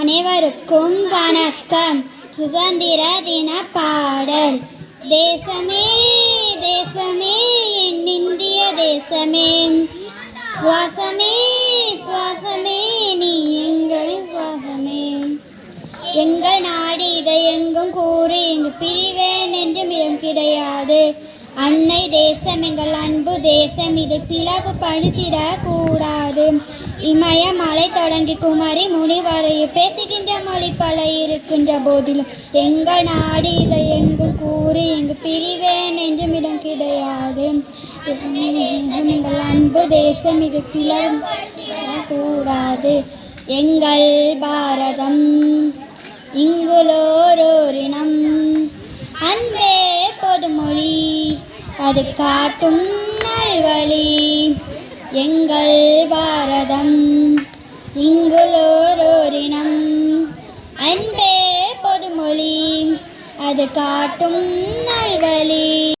அனைவருக்கும் வணக்கம். சுதந்திர தின பாடல். தேசமே தேசமே என் இந்திய தேசமே. சுவாசமே சுவாசமே நீ எங்கள் சுவாசமே. எங்கள் நாடு இதை எங்கும் கூறி இங்கு பிரிவேன் என்று இடம் கிடையாது. அன்னை தேசம் எங்கள் அன்பு தேசம் இதை பிளவு படுத்திடக்கூடாது. இமயமலை தொடங்கி குமரி முனி வரை பேசுகின்ற மொழி பல இருக்கின்ற போதிலும் எங்கள் நாடு இதை எங்கு கூறி எங்கு பிரிவேன் என்றும் இடம் கிடையாது. எங்கள் அன்பு தேசம் இது பிளவு கூடாது எங்கள் பாரதம் இங்குலோரோரினம் அன்பே பொதுமொழி அது காட்டும் நல்வழி. எங்கள் பாரதம் இங்குலோரோரினம் அன்பே பொதுமொழி அது காட்டும் நல்வழி.